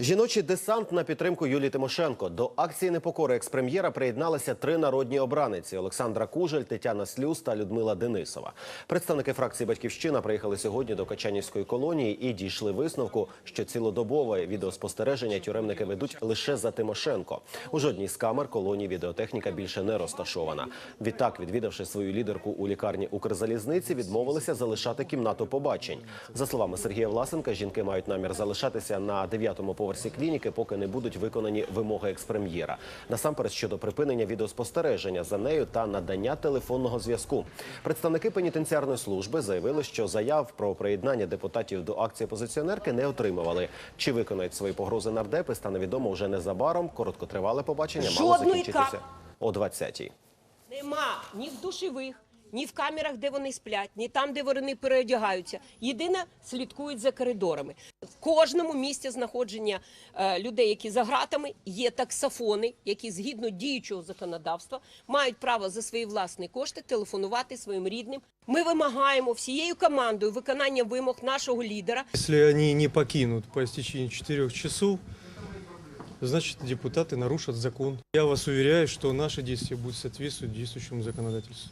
Жіночий десант на підтримку Юлії Тимошенко. До акції непокори експрем'єра приєдналися три народні обраниці: Олександра Кужель, Тетяна Слюс та Людмила Денисова. Представники фракції Батьківщина приїхали сьогодні до Качанівської колонії і дійшли висновку, що цілодобове відеоспостереження тюремники ведуть лише за Тимошенко. У жодній з камер колонії відеотехніка більше не розташована. Відтак, відвідавши свою лідерку у лікарні Укрзалізниці, відмовилися залишати кімнату побачень. За словами Сергія Власенка, жінки мають намір залишатися на дев'ятому поверсі клініки, поки не будуть виконані вимоги експрем'єра. Насамперед щодо припинення відеоспостереження за нею та надання телефонного зв'язку. Представники пенітенціарної служби заявили, що заяв про приєднання депутатів до акції опозиціонерки не отримували. Чи виконають свої погрози нардепи, стане відомо вже незабаром. Короткотривале побачення мало закінчитися о 20-й. Нема ні в душевих, ні в камерах, де вони сплять, ні там, де вони переодягаються. Єдине, слідкують за коридорами. В кожному місці знаходження е, людей, які за ґратами, є таксофони, які згідно діючого законодавства мають право за свої власні кошти телефонувати своїм рідним. Ми вимагаємо всією командою виконання вимог нашого лідера. Если они не покинут по истечении четырех часов, значит депутаты нарушат закон. Я вас уверяю, что наши действия будут соответствовать действующему законодательству.